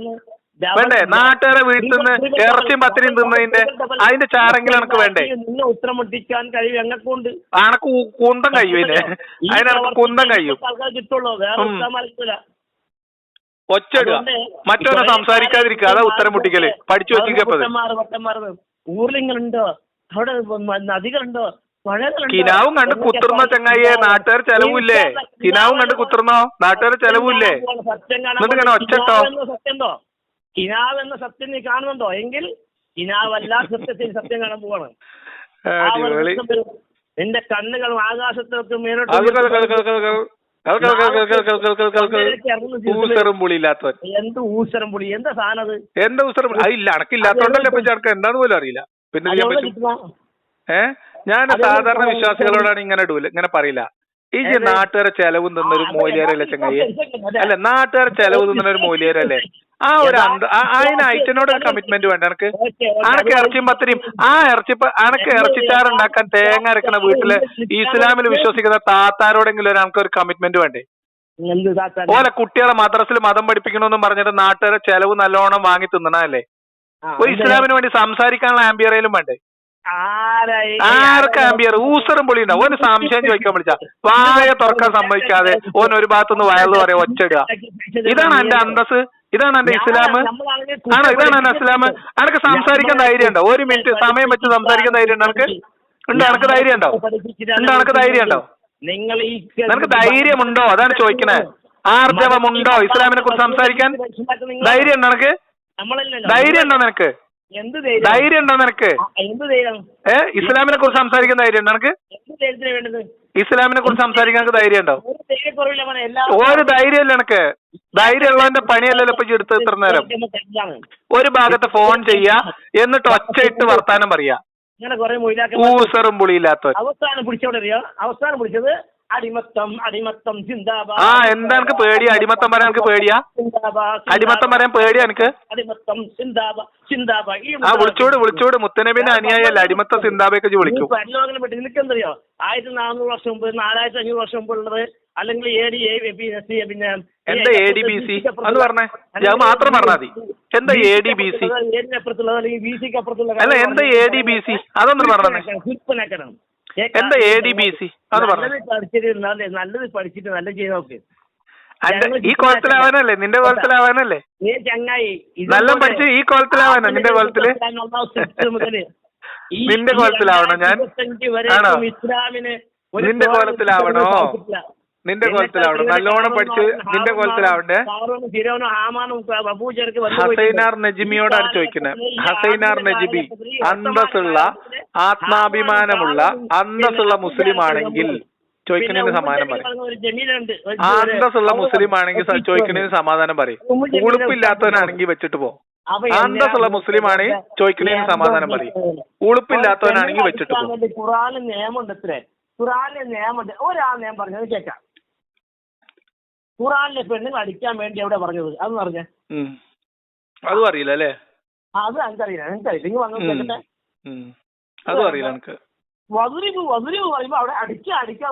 A: വേണ്ടേ? നാട്ടുകാരെ വീട്ടിൽ നിന്ന് ഇറച്ചിയും പത്തിരിയും തിന്നതിന്റെ അതിന്റെ ചാരെങ്കിലും എനിക്ക് വേണ്ടേ?
B: നിന്നെ ഉത്തരം മുട്ടിക്കാൻ കഴിയും
A: അനക്ക് കു- കുന്തം കഴിയും അതിന്. അതിനക്ക് കുന്തം കഴിയും.
B: കിട്ടുള്ളൂ. വേറെ
A: ഒച്ചയിടുക. മറ്റൊന്ന് സംസാരിക്കാതിരിക്കുക. അതാ ഉത്തരം മുട്ടിക്കൽ പഠിച്ചു വെച്ചിരിക്കപ്പത്
B: ഊർലിങ്ങളുണ്ടോ? അവിടെ നദികളുണ്ടോ?
A: കിനാവും കണ്ട് കുത്തുർന്നോ ചങ്ങായിയെ നാട്ടുകാർ ചെലവില്ലേ? കിനാവും കണ്ട് കുത്തുർന്നോ? നാട്ടുകാർ ചെലവില്ലേ? എന്നിട്ട് ഇങ്ങനെ ഒച്ചട്ടോ?
B: കിനാവ് എന്ന സത്യം നീ കാണുന്നുണ്ടോ എങ്കിൽ കിനാവല്ല സത്യത്തിൽ സത്യം കാണാൻ പോവാണ് നിന്റെ കണ്ണുകൾ ആകാശത്തേക്കും എന്ത്
A: ഊസറും പുളി എന്താ എന്താ പോലും അറിയില്ല പിന്നെ ഞാൻ
B: ഞാൻ
A: സാധാരണ വിശ്വാസികളോടാണ് ഇങ്ങനെ ഇങ്ങനെ പറയില്ല ഈ നാട്ടുകാരെ ചെലവ്
B: നിന്നൊരു
A: മൂലിയാരല്ലേ
B: ചങ്ങയ്യ
A: അല്ല നാട്ടുകാരെ ചെലവ് നിന്നൊരു മൂലിയാരല്ലേ ആ ഒരു അതിന് ഐറ്റനോട് ഒരു കമ്മിറ്റ്മെന്റ് വേണ്ട. എനക്ക്. അനക്ക് ഇറച്ചിയും പത്തിരിയും ആ ഇറച്ചി അനക്ക് ഇറച്ചിച്ചാറുണ്ടാക്കാൻ തേങ്ങ അരക്കണ വീട്ടിൽ ഇസ്ലാമിൽ വിശ്വസിക്കുന്ന താത്താരോടെങ്കിലും ഒരു അനക്ക് ഒരു കമ്മിറ്റ്മെന്റ് വേണ്ടേ? ഓലെ കുട്ടികളെ മദ്രസിൽ മതം പഠിപ്പിക്കണമെന്നും പറഞ്ഞിട്ട് നാട്ടുകാരെ ചെലവ് നല്ലോണം വാങ്ങി തിന്നണല്ലേ ഒരു ഇസ്ലാമിന് വേണ്ടി സംസാരിക്കാനുള്ള ആംബിയറയിലും വേണ്ടേ? ആർക്ക് ആംബിയർ ഊസറും പൊളി ഉണ്ടാവും ഓന് സംശയം ചോദിക്കാൻ വിളിച്ച. വായ തുറക്കാൻ സമ്മതിക്കാതെ ഓൻ ഒരു ഭാഗത്തുനിന്ന് വയറു പറയാ ഒച്ചടുക ഇതാണ് എന്റെ അന്തസ് ഇതാണ് എന്റെ ഇസ്ലാം ആണോ ഇതാണ് എന്റെ ഇസ്ലാം അനക്ക് സംസാരിക്കാൻ ധൈര്യം ഉണ്ടോ ഒരു മിനിറ്റ് സമയം വെച്ച് സംസാരിക്കാൻ ധൈര്യം ഉണ്ടോ അനക്ക് ഉണ്ടോ? അനക്ക് ധൈര്യം ഉണ്ടോ ഉണ്ടോ? അനക്ക് ധൈര്യം ഉണ്ടോ
B: നിങ്ങൾ ഈ
A: നിനക്ക് ധൈര്യമുണ്ടോ? അതാണ് ചോദിക്കണേ. ആർജവമുണ്ടോ? ഇസ്ലാമിനെ കുറിച്ച് സംസാരിക്കാൻ? ധൈര്യം ഉണ്ടോ നിനക്ക്? ധൈര്യം ഉണ്ടോ നിനക്ക്?
B: എന്ത് ധൈര്യം?
A: ഉണ്ടോ നിനക്ക്? ഏ ഇസ്ലാമിനെ കുറിച്ച് സംസാരിക്കാൻ ധൈര്യം ഉണ്ടോ നിനക്ക്? ഇസ്ലാമിനെ കുറിച്ച് സംസാരിക്കാൻ നിനക്ക് ധൈര്യം ഉണ്ടോ?
B: ഒരു ധൈര്യക്കുറവില്ല മോനെ
A: ധൈര്യം ധൈര്യമില്ല ധൈര്യമുള്ളവന്റെ പണിയല്ലല്ലോ ഇപ്പൊ എടുത്ത് ഇത്ര നേരം. ഒരു ഭാഗത്ത് ഫോൺ ചെയ്യാ എന്നിട്ട് ഒച്ചയിട്ട് വർത്താനം പറയാ ഊസറും പുളിയില്ലാത്തവൻ.
B: അവസാനം പിടിച്ചവിടെ അറിയോ അവസാനം പിടിച്ചത് അടിമത്തം അടിമത്തം ചിന്താബാദ്
A: ആ എന്താ എനിക്ക് പേടിയാ? അടിമത്തം പറയാൻ എനിക്ക് പേടിയാ? അടിമത്തം പറയാൻ പേടിയാ എനിക്ക്?
B: അടിമത്തം ചിന്താബാദ് ഈ
A: ആ വിളിച്ചോട് വിളിച്ചോട്. മുത്തനബിന്റെ അനുയായല്ല അടിമത്ത ഇജ്ജ് വിളിക്കും.
B: പരലോകനെ പറ്റി നിനക്കെന്തറിയോ ആയിരത്തി നാനൂറ് വർഷം മുമ്പ് നാലായിരത്തി അഞ്ഞൂറ് വർഷം മുമ്പുള്ളത് അല്ലെങ്കിൽ എ ഡി എ പിന്നെ
A: എന്താ എ ഡി ബി സി അത് പറഞ്ഞേ. ഞാൻ മാത്രം പറഞ്ഞാൽ മതി. എന്താ എ ഡി ബി സി
B: അപ്പുറത്തുള്ള
A: അല്ല എന്താ എ ഡി ബി സി അതൊന്നും പറഞ്ഞേ എന്താ പറഞ്ഞോ.
B: നല്ലത് പഠിച്ചിട്ട് നല്ല- നല്ലത് പഠിച്ചിട്ട് നല്ല ചെയ്ത് നോക്ക്
A: ഈ കോലത്തിലാവാനല്ലേ നിന്റെ കോലത്തിലാവാനല്ലേ
B: നീ ചങ്ങായി
A: നല്ല പഠിച്ച് ഈ കോലത്തിലാവാനോ നിന്റെ
B: കോലത്തിൽ
A: നിന്റെ കോലത്തിലാവണോ ഞാൻ? ആണോ? നിന്റെ കോലത്തിലാവണോ? നിന്റെ കോലത്തിലാവണം നല്ലോണം പഠിച്ച് നിന്റെ കോലത്തിലാവണ്ടേ
B: ഹസൈനാർ നജിമിയോട് അടിച്ചു അബൂജർക്ക് വന്നു
A: ഹസൈനാർ നജിമിയോടാണ് ചോദിക്കുന്നത് ഹസൈനാർ നജിമി അന്തസ്സുള്ള ആത്മാഭിമാനമുള്ള അന്തസ്സുള്ള മുസ്ലിം ആണെങ്കിൽ ചോദിക്കുന്നതിന് സമാധാനം പറയും അന്തസ്സുള്ള മുസ്ലിം ആണെങ്കിൽ ചോദിക്കുന്നതിന് സമാധാനം പറയും ഉളുപ്പില്ലാത്തവനാണെങ്കിൽ വെച്ചിട്ട് പോ അന്തസ്സുള്ള മുസ്ലിം ആണെങ്കിൽ ചോദിക്കുന്നതിന് സമാധാനം പറയും ഉളുപ്പില്ലാത്തവനാണെങ്കിൽ വെച്ചിട്ട് പോ
B: ഖുറാനിൽ നിയമമുണ്ട് നിയമം നിയമമുണ്ട് ഒരാൾ നിയമം പറഞ്ഞത് കേൾക്കാം ഖുറാനിലെ പെണ്ണുങ്ങൾ അടിക്കാൻ വേണ്ടി എവിടെ പറഞ്ഞത്? അതെന്ന് പറഞ്ഞ.
A: അതും അറിയില്ല അല്ലേ?
B: അത് എനിക്കറിയില്ല. എനിക്കറിയില്ല. നിങ്ങൾ വന്നു
A: അതും അറിയില്ല എനിക്ക്.
B: വതുരിബ് പറയുമ്പോ അവിടെ അടിക്കുക അടിക്കാൻ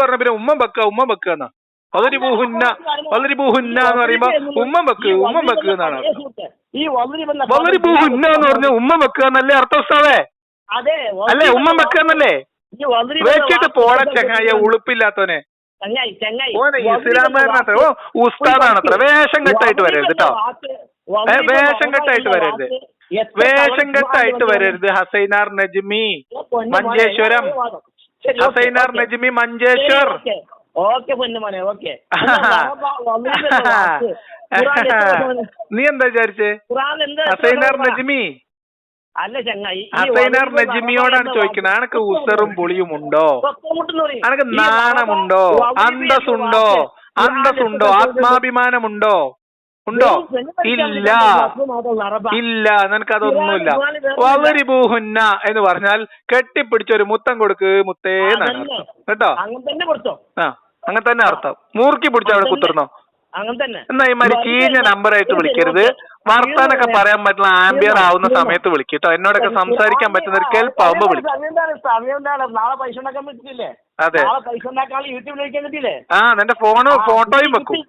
A: പറഞ്ഞ പിന്നെ ഉമ്മ വെക്ക ഉമ്മ എന്നാ? വളരിബു ഹുന്ന വളരിബു ഹുന്ന എന്ന് പറയുമ്പോ ഉമ്മ ഉമ്മ എന്നാണ്.
B: ഈ എന്ന
A: വളരിബു ഹുന്ന എന്ന് പറഞ്ഞ ഉമ്മ എന്നല്ലേ
B: അതെ
A: അല്ലേ ഉമ്മ വെക്കുക എന്നല്ലേ? വെച്ചിട്ട് പോട ചങ്ങായ ഉളുപ്പില്ലാത്തവനെ.
B: ചങ്ങായി ചങ്ങായി.
A: ഓനെ ഇസ്ലാമാരനത്ര ഓ ഉസ്താദാണത്ര. വേഷം കെട്ടായിട്ട് വരരുത് കേട്ടോ വേഷം കെട്ടായിട്ട് വരരുത്. വേഷം കെട്ടായിട്ട് വരരുത് ഹസൈനാർ നജ്മി. മഞ്ചേശ്വരം. ഹസൈനാർ നജ്മി മഞ്ചേശ്വർ.
B: ഓക്കെ. പൊന്നുമോനെ ഓക്കെ.
A: നീ എന്താ വിചാരിച്ചേ? ഹസൈനാർ നജ്മി.
B: അല്ല ചങ്ങായി
A: നജ്മിയോടാണ് ചോദിക്കുന്നത് അനക്ക് ഉസറും പുളിയും ഉണ്ടോ? അനക്ക് നാണമുണ്ടോ? അന്തസ്സുണ്ടോ?
B: ഉണ്ടോ
A: അന്തസ്സുണ്ടോ? ആത്മാഭിമാനമുണ്ടോ? ഉണ്ടോ? ഇല്ല. ഇല്ല നിനക്ക് അതൊന്നുമില്ല വളരി ബൂഹുന്ന എന്ന് പറഞ്ഞാൽ കെട്ടിപ്പിടിച്ചൊരു മുത്തം കൊടുക്ക് മുത്തേ കേട്ടോ?
B: അങ്ങനെ തന്നെ കൊടുത്തോ.
A: ആ അങ്ങനെ തന്നെ അർത്ഥം. മൂർക്കി പിടിച്ച അവിടെ കുത്തിർന്നോ?
B: അങ്ങനെ തന്നെ.
A: എന്നാ ഈ മാതിരി ചീഞ്ഞ നമ്പറായിട്ട് വിളിക്കരുത്. വർത്താനൊക്കെ പറയാൻ പറ്റുന്ന ആംബിയർ ആവുന്ന സമയത്ത് വിളിക്കും കേട്ടോ എന്നോടൊക്കെ സംസാരിക്കാൻ പറ്റുന്ന ഒരു കേൾപ്പാവുമ്പോ വിളിക്കും.
B: നാളെ പൈസ ഉണ്ടാക്കാൻ പറ്റില്ലേ?
A: അതെ.
B: നാളെ പൈസ ഉണ്ടാക്കാൻ യൂട്യൂബിൽ വിളിക്കാൻ പറ്റില്ലേ?
A: ആ നിന്റെ ഫോണ് ഫോട്ടോയും വെക്കും.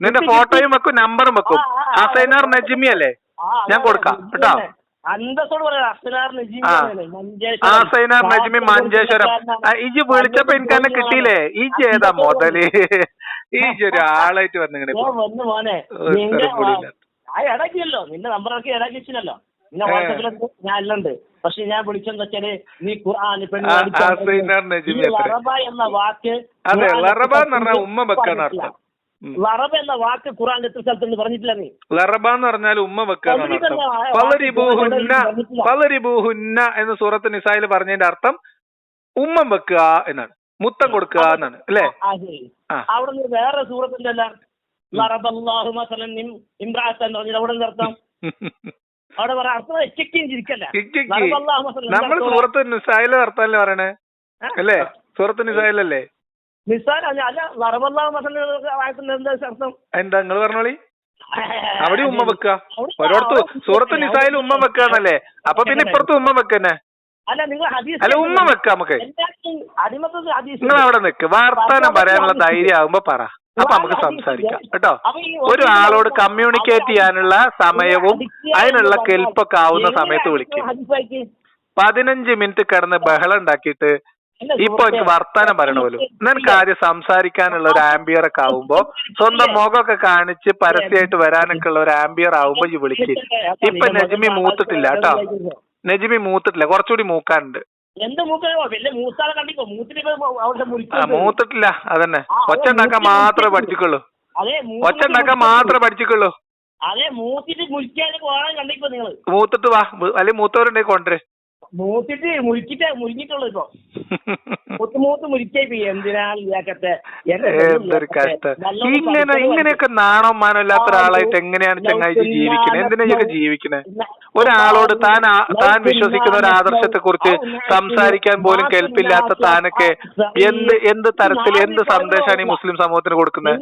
A: നിന്റെ ഫോട്ടോയും. വെക്കും നമ്പറും വെക്കും. അസൈനാർ നജിമി അല്ലേ? ഞാൻ. കൊടുക്കാം കേട്ടോ. അസൈനാർ
B: നജിമി മഞ്ചേശ്വരം.
A: ആസൈനാർ നജ്മി മഞ്ചേശ്വരം. ആ, ഇജ്ജ് വിളിച്ചപ്പോ എനിക്ക് തന്നെ കിട്ടിയില്ലേ? ഇജ്ജ് ഏതാ മുതൽ? ഇജ്ജ് ഒരാളായിട്ട് വന്നിങ്ങനെ
B: ഞാൻ വന്നു മോനെ.
A: ഓ,
B: നിന്റെ
A: നമ്പർ
B: ആ ഇടാക്കിച്ചില്ലല്ലോ നിന്റെ നമ്പറൊക്കെ ഇടയ്ക്ക് നിന്നെ
A: ഏ.
B: ഞാൻ എല്ലുണ്ട് പക്ഷെ ഞാൻ വിളിച്ചെന്ന് വെച്ചാൽ നീ ഖുർആൻ ഈ. ലറബ എന്ന വാക്ക്
A: അതെ ലറബ എന്ന് പറഞ്ഞാൽ ഉമ്മ വെക്കാന്ന് അർത്ഥം.
B: ലറബ എന്ന വാക്ക് ഖുർആൻ എത്ര സ്ഥലത്തുണ്ട് പറഞ്ഞിട്ടില്ല നീ.
A: ലറബ എന്ന് പറഞ്ഞാൽ ഉമ്മ പലരിബൂഹുന്ന എന്ന് സൂറത്ത് നിസായിൽ പറഞ്ഞതിന്റെ അർത്ഥം ഉമ്മ വെക്കുക എന്നാണ്. മുത്തം കൊടുക്കുക എന്നാണ് അല്ലേ?
B: അവിടെ നിന്ന് വേറെ സൂറത്തിന്റെ എന്ന് അവിടെ അർത്ഥം എച്ചിക്കും ചിരിക്കല്ല
A: നമ്മൾ സൂറത്ത് നിസായിലെ അർത്ഥമല്ലേ പറയണേ? അല്ലേ? സൂറത്ത് നിസായിലല്ലേ?
B: അല്ല വറബല്ലാഹു എന്താ
A: നിങ്ങൾ നിങ്ങൾ പറഞ്ഞോളി? അവിടെ ഉമ്മ വെക്കുക. ഒരിടത്ത് സൂറത്ത് നിസായിൽ ഉമ്മ വെക്കാണല്ലേ അപ്പൊ പിന്നെ ഇപ്പുറത്ത് ഉമ്മ വെക്കന്നെ
B: അല്ല നിങ്ങൾ ഹദീസ്
A: അല്ല ഉമ്മ വെക്കാം നമുക്ക്.
B: അടിമത്തത് ഹദീസ്
A: നിങ്ങൾ അവിടെ നിൽക്ക് വാർത്താനം പറയാനുള്ള ധൈര്യം ആവുമ്പോ പറ. അപ്പൊ നമുക്ക് സംസാരിക്കാം. കേട്ടോ? ഒരു ആളോട് കമ്മ്യൂണിക്കേറ്റ് ചെയ്യാനുള്ള സമയവും അതിനുള്ള കെൽപ്പൊക്കെ ആവുന്ന സമയത്ത് വിളിക്കും. പതിനഞ്ച് മിനിറ്റ് കിടന്ന് ബഹളം ഉണ്ടാക്കിയിട്ട് ഇപ്പൊ എനിക്ക് വർത്താനം പറയണ പോലും. നിനക്ക് ആദ്യം സംസാരിക്കാനുള്ള ഒരു ആംബിയർ ഒക്കെ ആവുമ്പോ സ്വന്തം മുഖമൊക്കെ കാണിച്ച് പരസ്യമായിട്ട് വരാനൊക്കെ ഉള്ള ഒരു ആംബിയർ ആവുമ്പോ ഈ വിളിക്കും. ഇപ്പൊ നജ്മി മൂത്തിട്ടില്ല കേട്ടോ? നജ്മി മൂത്തിട്ടില്ല. കുറച്ചുകൂടി മൂക്കാനുണ്ട്.
B: എന്ത് മൂക്കോ വലിയ മൂത്താളെ കണ്ടിപ്പോ. മൂത്തിട്ട് അവിടെ
A: ആ
B: മുറിക്കും
A: മൂത്തിട്ടില്ല. അതന്നെ. ഒച്ച ഉണ്ടാക്കാൻ മാത്രമേ പഠിച്ചിക്കുള്ളൂ. ഒച്ച ഉണ്ടാക്കാൻ മാത്രമേ പഠിച്ചിക്കുള്ളൂ.
B: മൂത്തിട്ട്
A: വാ. അല്ലെങ്കിൽ മൂത്തവരുണ്ടെങ്കിൽ കൊണ്ടുവരെ.
B: മൂത്തിട്ട് മുറിച്ചിട്ട് മുരിഞ്ഞിട്ടുള്ളൂ ഇപ്പൊ. മൂത്ത് മൂത്ത് മുരിക്കായി എന്തിനാണ് ഇതാക്കത്തെ
A: ഇങ്ങനെ ഇങ്ങനെയൊക്കെ നാണോ മാനോ ഇല്ലാത്ത ഒരാളായിട്ട് എങ്ങനെയാണ് ചങ്ങായി ജീവിക്കുന്നത് എന്തിനൊക്കെ ജീവിക്കുന്നത് ജീവിക്കണേ? ഒരാളോട് താൻ താൻ വിശ്വസിക്കുന്ന ഒരു ആദർശത്തെ കുറിച്ച് സംസാരിക്കാൻ പോലും കേൾപ്പില്ലാത്ത താനൊക്കെ എന്ത് എന്ത് തരത്തിൽ എന്ത് സന്ദേശമാണ് ഈ മുസ്ലിം സമൂഹത്തിന് കൊടുക്കുന്നത്?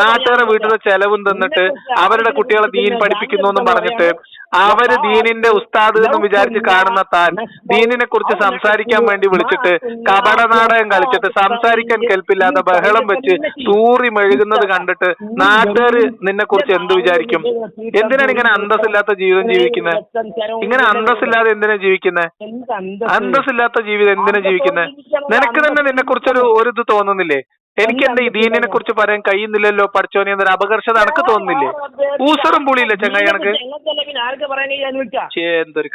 A: നാട്ടുകാരെ വീട്ടിലെ ചെലവും തന്നിട്ട് അവരുടെ കുട്ടികളെ ദീൻ പഠിപ്പിക്കുന്നു എന്നും പറഞ്ഞിട്ട് അവർ ദീനിന്റെ ഉസ്താദ് എന്ന് വിചാരിച്ച് കാണുന്ന താൻ ദീനിനെ കുറിച്ച് സംസാരിക്കാൻ വേണ്ടി വിളിച്ചിട്ട് കപട നാടകം കളിച്ചിട്ട് സംസാരിക്കാൻ കേൾപ്പില്ലാതെ ബഹളം വെച്ച് തൂറി മെഴുകുന്നത് കണ്ടിട്ട് നാട്ടുകാര് നിന്നെ കുറിച്ച് എന്ത് വിചാരിക്കും? എന്തിനാണ് ഇങ്ങനെ അന്തസ്സില്ലാത്ത ജീവിതം ജീവിക്കുന്നത് ഇങ്ങനെ അന്തസ്സില്ലാതെ എന്തിനാ ജീവിക്കുന്നത് അന്തസ്സില്ലാത്ത ജീവിതം എന്തിനാ ജീവിക്കുന്നത് നിനക്ക് തന്നെ നിന്നെ കുറിച്ചൊരു ഒരു ഇത് തോന്നുന്നില്ലേ? എനിക്ക് എന്റെ ഈ ദീനിനെ കുറിച്ച് പറയാൻ കഴിയുന്നില്ലല്ലോ? പഠിച്ചോനെ എന്നൊരു അപകർഷത എനക്ക് തോന്നുന്നില്ലേ ഊസറും പുളിയില്ല ചങ്ങായി എനക്ക് എന്തൊരു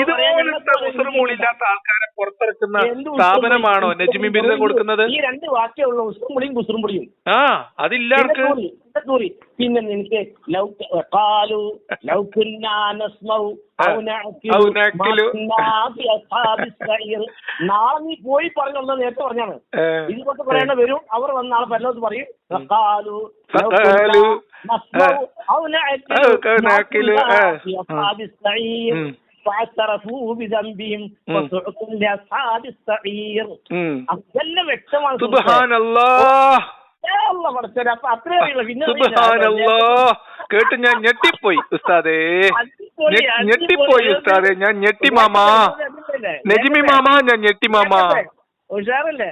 A: ഇതുപോലത്തെ ഊസറും പുളിയില്ലാത്ത ആൾക്കാരെ പുറത്തിറക്കുന്ന സ്ഥാപനമാണോ? നജ്മി ബിരുദം കൊടുക്കുന്നത്?
B: ഈ രണ്ട് വാക്കേ ഉള്ളൂ. ഉസുറും പുളിയും കുസുറും പുളിയും.
A: ആ അതില്ലാർക്ക്
B: പിന്നെ തൂറി പിന്നെ എനിക്ക് നാളെ നീ പോയി പറഞ്ഞുള്ളത് നേരത്തെ പറഞ്ഞാണ്. ഇതുപോലത്തെ പറയേണ്ട വരും. അവർ വന്ന് നാളെ പല്ലത്ത് പറയും അതെല്ലാം വ്യക്തമാണ്
A: കേട്ട് ഞാൻ ഞെട്ടിപ്പോയി ഉസ്താദേ. ഞെട്ടിപ്പോയി ഉസ്താദേ. ഞാൻ ഞെട്ടി മാമാ. നജിമി മാമാ ഞാൻ ഞെട്ടി മാമാ.
B: ഉഷാറല്ലേ?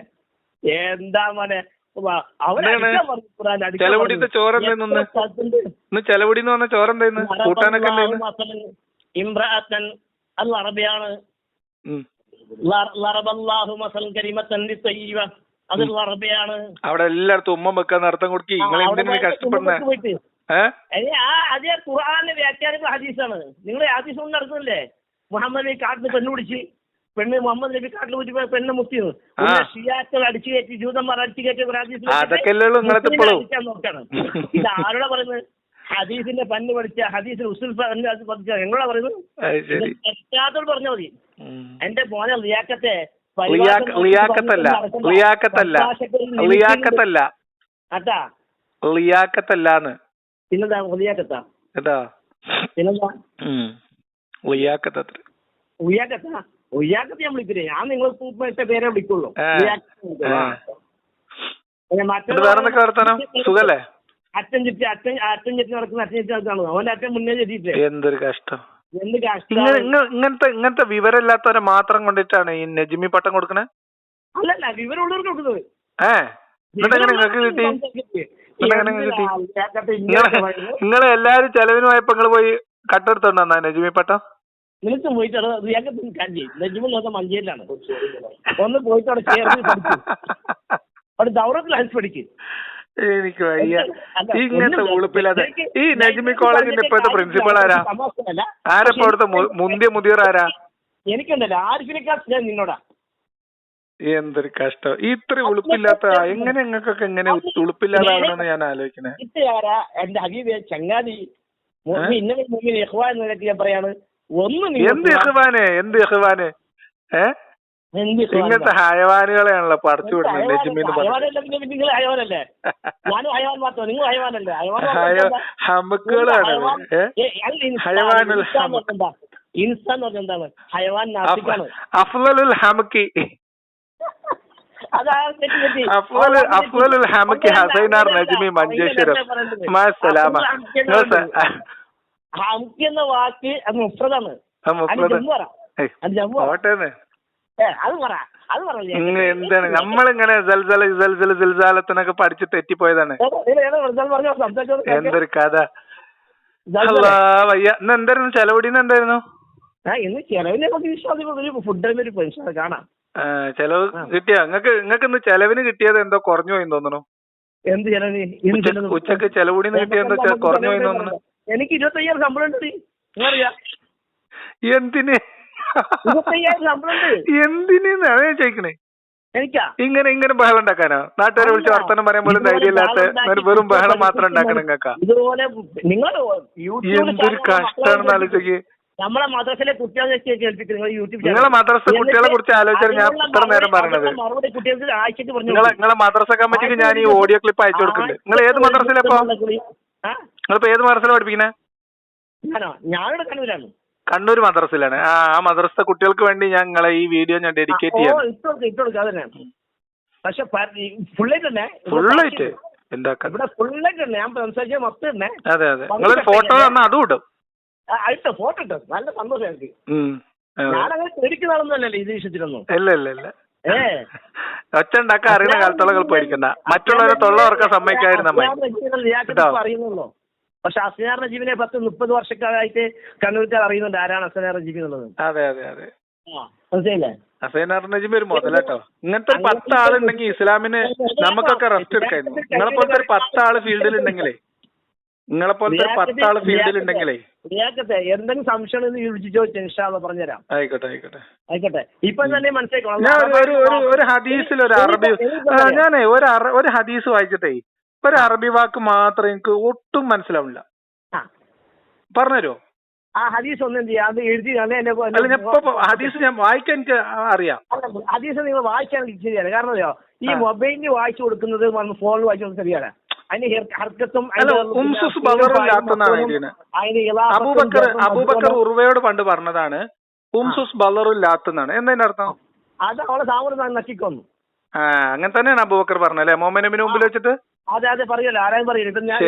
B: എന്താ മോനെ? ചെലവിടിന്ന് അവനെ
A: എന്താണ്?
B: അടിക്കാൻ പറഞ്ഞു. ഖുർആൻ, അടിക്കാൻ
A: ചെലവുടിത്തെ
B: പറഞ്ഞു.
A: ചോറ് എന്തായിരുന്നു ഇന്ന്? ചെലവിടിന്ന് വന്ന ചോറുണ്ടായിരുന്നു കൂട്ടാനൊക്കെ ഉണ്ടായിരുന്നു
B: മസലൻ അറബിയാണ്. ലറബല്ലാഹു മസലൻ കരീമത്തൻ ലിത്തയ്യിബ. അത് അറബിയാണ്.
A: അവിടെ എല്ലായിടത്തും ഉമ്മ വെക്കാൻ അർത്ഥം കൊടുക്കി. നിങ്ങൾ എന്തിനാണ്
B: ആ അതേ ഖുർആാനിന്റെ വ്യാഖ്യാനിക്കുന്ന ഹദീസാണ്. നിങ്ങൾ ഹദീസ് കൊണ്ട് നടക്കുന്നില്ലേ? മുഹമ്മദ് നബി കാട്ടിൽ പെണ്ണ് പിടിച്ച് പെണ്ണ് മുഹമ്മദ് നബി കാട്ടിൽ പിടിച്ച് പെണ്ണ്
A: മുത്തി.
B: ഷിയാക്കൾ അടിച്ചു കയറ്റി ജൂതന്മാർ അടിച്ചു കയറ്റി നോക്കാണ്. ഇത് ആരോടെ പറയുന്നത്? ഹദീസിന്റെ പന്ന് പഠിച്ച ഹദീസിന് ഉസുൽ അത് പഠിച്ച പറയുന്നത്? പറഞ്ഞാൽ മതി. എന്റെ മോനെ റിയാക്കത്തെ
A: ലിയാക്കത്തല്ല. ലിയാക്കത്തല്ല. ലിയാക്കത്തല്ല.
B: അട്ടാ
A: ലിയാക്കത്തല്ലാന്ന്.
B: പിന്നെന്താ റിയാക്കത്താ
A: കേട്ടോ
B: പിന്നെന്താ?
A: ഉം. ലിയാക്കത്തത്ര.
B: ഉയ്യാക്കത്ത ഉയ്യാക്കത്ത് ഞാൻ നിങ്ങളെ ഞാൻ നിങ്ങൾ ഇട്ട പേരെ വിളിക്കുള്ളൂ. അച്ഛൻ ചുറ്റി അച്ഛൻ അച്ഛൻ ചുറ്റി നടക്കുന്ന അച്ഛൻ ചുറ്റി നടക്കാണ്. അവന്റെ അച്ഛൻ മുന്നേ ചെത്തിയിട്ടേ
A: എന്തൊരു കഷ്ടം. ഇങ്ങനത്തെ ഇങ്ങനത്തെ വിവരമില്ലാത്തവരെ മാത്രം കൊണ്ടിട്ടാണ് ഈ നജിമി പട്ടം കൊടുക്കണേ?
B: അല്ലല്ല വിവരമുള്ളവർക്ക് കൊടുക്കുന്നത്.
A: ഏ? കിട്ടി? നിങ്ങളെ എല്ലാരും ചെലവിന് പോയപ്പോ നിങ്ങൾ പോയി വന്നാ നജിമി പട്ടം?
B: നിനക്ക് പോയിട്ട് റിയാക്കത്ത് കഞ്ചി നെജുമൽ നോക്കാൻ മഞ്ചേരിയിലാണ്. ഒന്ന് പോയിട്ട് അവിടെ ചേർന്ന് പഠിക്കും. അവിടെ ദൗറത്തിൽ ഹൻസ് പഠിക്കും.
A: എനിക്ക് വയ്യ. ഇങ്ങനത്തെ. ഉളുപ്പില്ലാതെ ഈ നജ്മി കോളേജിന്റെ ഇപ്പോഴത്തെ പ്രിൻസിപ്പൾ ആരാ? ആരപ്പോ അവിടുത്തെ മുന്തിയ മുതിയർ ആരാ?
B: എനിക്കുണ്ടല്ലോ ആരിഫിനേക്കാൾ ഞാൻ നിന്നോടാ.
A: എന്തൊരു കഷ്ടം. ഇത്ര ഉളുപ്പില്ലാത്ത എങ്ങനെ നിങ്ങൾക്കൊക്കെ എങ്ങനെ ഉളുപ്പില്ലാതാവണമെന്ന് ഞാൻ ആലോചിക്കണേ?
B: ഇട്ടുകാരാ എന്റെ ഹബീബ് ചങ്ങാതി ഞാൻ പറയാണ്. ഒന്ന്
A: എന്ത് യഹ്വാനെ എന്ത് യഹ്വാനെ ഏ?
B: എന്ത് ഇഖ്വാൻ
A: ഇങ്ങനത്തെ ഹയവാനുകളെയാണല്ലോ പടച്ചു വിടുന്നത്
B: നിങ്ങൾ ഹയവാനല്ലേ? ഞാനും ഹയവാൻ മാത്രം നിങ്ങൾ ഹയവാനല്ലേ? ഹയവാൻ
A: ഹയ ഹമുക്കുകളാണ് ഹയവാനുൽ.
B: ഇൻസാൻ എന്ന് പറഞ്ഞാൽ എന്താണ്? ഹയവാൻ നാസിക്കാണ്.
A: അഫ്ലലുൽ ഹമുക്കി. അഫ്ലലുൽ ഹമുക്കി ഹസൈനാർ നജ്മി മഞ്ചേശ്വരം. മാസലാമ
B: ഹമുക്കി എന്ന വാക്ക് അത് മുഫ്രദാണ്. അത് ജമ്മു പറ അത് ജമ്മു അത് പറ അത് പറ
A: ഇങ്ങനെ എന്താണ് നമ്മളിങ്ങനെ സൽസലത്തിനൊക്കെ പഠിച്ച് തെറ്റിപ്പോയതാണ്
B: പറഞ്ഞോ
A: എന്തൊരു കഥ വയ്യ ഇന്ന് എന്തായിരുന്നു ചെലവടിന്ന് എന്തായിരുന്നു
B: ഇന്ന് ചെലവിനെ പറ്റി വിശ്വാസം ഫുഡിന് ഒരു പെൻഷൻ കാണാം
A: ചെലവ്. കിട്ടിയ നിങ്ങക്ക് നിങ്ങക്ക് ഇന്ന് ചെലവിന് കിട്ടിയത് എന്തോ കുറഞ്ഞു പോയി തോന്നുന്നു
B: എന്ത് ചെലവിന്?
A: ഉച്ചയ്ക്ക് ചെലവുകൂടി കിട്ടിയത് എന്താ കുറഞ്ഞു പോയി തോന്നുന്നു
B: എനിക്ക് ഇരുപത്തയ്യായിരം ശമ്പളം ഉണ്ട്
A: എന്തിന് എന്തിന് ഞാൻ ചോദിക്കണേ? ഇങ്ങനെ ഇങ്ങനെ ബഹളം ഉണ്ടാക്കാനോ? നാട്ടുകാരെ വിളിച്ച് വർത്തമാനം പറയാൻ പോലും ധൈര്യമില്ലാത്ത വെറും ബഹളം മാത്രം ഉണ്ടാക്കണം
B: ഇതുപോലെ നിങ്ങൾ
A: എന്തൊരു കഷ്ടമാണെന്ന് ആലോചിക്ക്
B: നമ്മളെ മദ്രസയിലെ കുട്ടികളെ
A: നിങ്ങളെ മദ്രസ കുട്ടികളെ കുറിച്ച് ആലോചിച്ചാൽ ഞാൻ ഇത്ര നേരം പറഞ്ഞത്. നിങ്ങളെ മദ്രസ കമ്മിറ്റിക്ക് ഞാൻ ഈ ഓഡിയോ ക്ലിപ്പ് അയച്ചു കൊടുക്കുന്നുണ്ട് നിങ്ങൾ ഏത് മദ്രസയിലപ്പോ
B: ആ?
A: നിങ്ങളിപ്പോ ഏത് മദ്രസയിലാണ് പഠിപ്പിക്കുന്നത്
B: ഞാനോ? ഞാനിവിടെ കണ്ണൂരാണ്.
A: കണ്ണൂർ മദ്രസയിലാണ് ആ ആ മദ്രസ കുട്ടികൾക്ക് വേണ്ടി ഞങ്ങൾ ഈ വീഡിയോ ഞാൻ ഡെഡിക്കേറ്റ് ചെയ്യാം
B: പക്ഷെ ഫുള്ളായിട്ട്
A: അതെ അതെ. നിങ്ങളൊരു ഫോട്ടോ തന്നാൽ അതും ഇടും.
B: അടുത്ത ഫോട്ടോ ഇട്ടോ നല്ല സന്തോഷം എനിക്ക്.
A: ഉം. അതെ.
B: ഞാനങ്ങനെ പേടിക്കുന്ന ആളൊന്നുമല്ലല്ലോ ഇത് വിഷയത്തിലൊന്നും
A: ഇല്ല ഇല്ല ഇല്ല. ഒച്ച ഉണ്ടാക്കാൻ അറിയുന്ന കാലത്തോളം പേടിക്കണ്ട. മറ്റുള്ളവരെ തൊള്ള ഉറക്കാൻ?
B: അറിയുന്നുള്ളൂ പക്ഷെ അസ്നാർ നജീബിനെ പത്ത് മുപ്പത് വർഷക്കാലായിട്ട് കണ്ണൂർക്കാർ അറിയുന്നുണ്ട് ആരാണ് അസ്നാർ നജീബ് എന്നുള്ളത്.
A: അതെ അതെ അതെ.
B: മനസ്സിലായില്ലേ?
A: അസൈനാർ നജീബ് ഒരു മുതലാട്ടോ. ഇങ്ങനത്തെ ഒരു പത്ത് ആളുണ്ടെങ്കിൽ ഇസ്ലാമിന് നമുക്കൊക്കെ റെസ്റ്റ് എടുക്കായിരുന്നു. നിങ്ങളെ പോലത്തെ ഒരു പത്ത് ആൾ ഫീൽഡിൽ ഉണ്ടെങ്കിലേ നിങ്ങളെ പോലത്തെ ഒരു പത്ത് ആൾ ഫീൽഡിൽ ഉണ്ടെങ്കിലേ.
B: എന്തെങ്കിലും സംശയം വിളിച്ച് പറഞ്ഞുതരാം.
A: ആയിക്കോട്ടെ ആയിക്കോട്ടെ.
B: ആയിക്കോട്ടെ. ഇപ്പൊ തന്നെ മനസ്സിലാക്കണം
A: ഞാൻ ഒരു ഒരു ഹദീസിൽ ഒരു അറബി ഞാനേ ഒരു ഒരു ഹദീസ് വായിച്ചിട്ടേ ഒരു അറബി വാക്ക് മാത്രം എനിക്ക് ഒട്ടും മനസ്സിലാവില്ല
B: ആ.
A: പറഞ്ഞുതരുമോ?
B: ആ ഹദീസ് ഒന്നും ചെയ്യാം? അത് എഴുതി അല്ലെ
A: ഞാൻ ഇപ്പൊ ഹദീസ് ഞാൻ വായിക്കാൻ എനിക്ക് അറിയാം.
B: ഹദീസ് നിങ്ങൾ വായിക്കാൻ ശരിയാണ്. കാരണം അറിയോ? ഈ. മൊബൈലിൽ വായിച്ചു കൊടുക്കുന്നത് ഫോണിൽ വായിച്ചു കൊടുക്കുന്നത് ശരിയാണ്. ഹർക്കത്തും.
A: അബൂബക്കർ അബൂബക്കർ ഉർവയോട് പണ്ട് പറഞ്ഞതാണ് ഉംസുസ് ബലറുല്ലാത്തെന്നാണ് എന്നതിന്റെ അർത്ഥം?
B: അത് അവളെ നശിക്കൊന്നു
A: ആ അങ്ങനെ തന്നെയാണ് അബൂബക്കർ പറഞ്ഞത് അല്ലെ? മോമനബിന് മുമ്പിൽ വെച്ചിട്ട്?
B: അതെ അതെ പറയല്ലോ ആരായും പറയില്ല ഞാൻ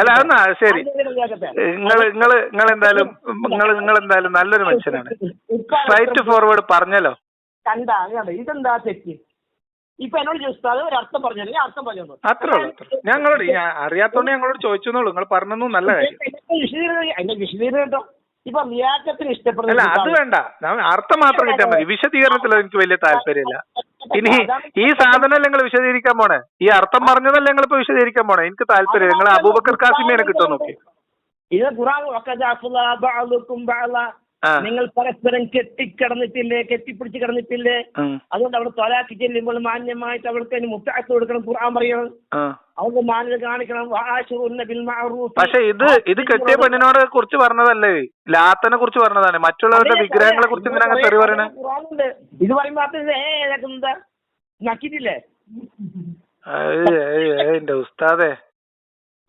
A: അല്ല. എന്നാ ശരി. നിങ്ങൾ നിങ്ങൾ നിങ്ങൾ എന്തായാലും നിങ്ങൾ നിങ്ങൾ എന്തായാലും നല്ലൊരു മനുഷ്യനാണ്. സ്ട്രൈറ്റ് ഫോർവേഡ് പറഞ്ഞല്ലോ.
B: കണ്ടാ ഇതെന്താ തെറ്റ്? ഇപ്പൊ എന്നോട് ചോദിച്ചത് അത് ഒരു അർത്ഥം പറഞ്ഞു ഞാൻ അർത്ഥം പറഞ്ഞു
A: അത്രേ ഉള്ളൂ ഞങ്ങളോട് ഞാൻ അറിയാത്തോണ്ട് ഞങ്ങളോട് ചോദിച്ചോളൂ നിങ്ങൾ പറഞ്ഞു നല്ല കാര്യം.
B: എന്നെ വിശദീകരണം കേട്ടോ. ഇപ്പൊ
A: അത് വേണ്ട. അർത്ഥം മാത്രം കിട്ടാൽ മതി. വിശദീകരണത്തിൽ എനിക്ക് വലിയ താല്പര്യമില്ല. ഇനി ഈ സാധനം നിങ്ങൾ വിശദീകരിക്കാൻ പോണേ? ഈ അർത്ഥം പറഞ്ഞതല്ല നിങ്ങൾ ഇപ്പൊ വിശദീകരിക്കാൻ പോണേ? എനിക്ക് താല്പര്യം നിങ്ങൾ അബൂബക്കർ കാസിമിനെ കിട്ടുമോ നോക്കി.
B: ഇത് ഖുറാൻ നിങ്ങൾ പരസ്പരം കെട്ടിക്കിടന്നിട്ടില്ലേ കെട്ടിപ്പിടിച്ച് കിടന്നിട്ടില്ലേ? അതുകൊണ്ട് അവിടെ തൊലാക്കി ചെല്ലുമ്പോൾ മാന്യമായിട്ട് അവൾക്ക് അതിന് മുത്താക്ക് കൊടുക്കണം ഖുർആൻ പറയണം. അവർക്ക് മാന്യത കാണിക്കണം.
A: പക്ഷെ ഇത് ഇത് കെട്ടിയ പെണ്ണിനോട് കുറിച്ച് പറഞ്ഞതല്ലേ? ലാത്തനെ കുറിച്ച് പറഞ്ഞതാണ്. മറ്റുള്ളവരുടെ വിഗ്രഹങ്ങളെ കുറിച്ച്
B: ഖുർആനുണ്ട്. ഇത് പറയുമ്പോ
A: എന്റെ ഉസ്താദേ.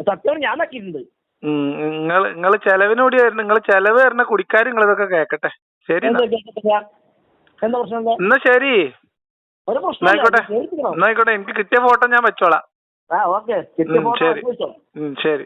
B: സത്യം ഞാൻ നക്കിയിട്ടുണ്ട്.
A: നിങ്ങൾ നിങ്ങൾ ചെലവിനോടി നിങ്ങൾ ചെലവ് വരുന്ന കുടിക്കാർ നിങ്ങൾ ഇതൊക്കെ കേക്കട്ടെ. ശരി എന്നാ. ശരി. ആയിക്കോട്ടെ. എന്നാ ആയിക്കോട്ടെ എനിക്ക് കിട്ടിയ ഫോട്ടോ ഞാൻ വെച്ചോളാം. ശരി. ശരി.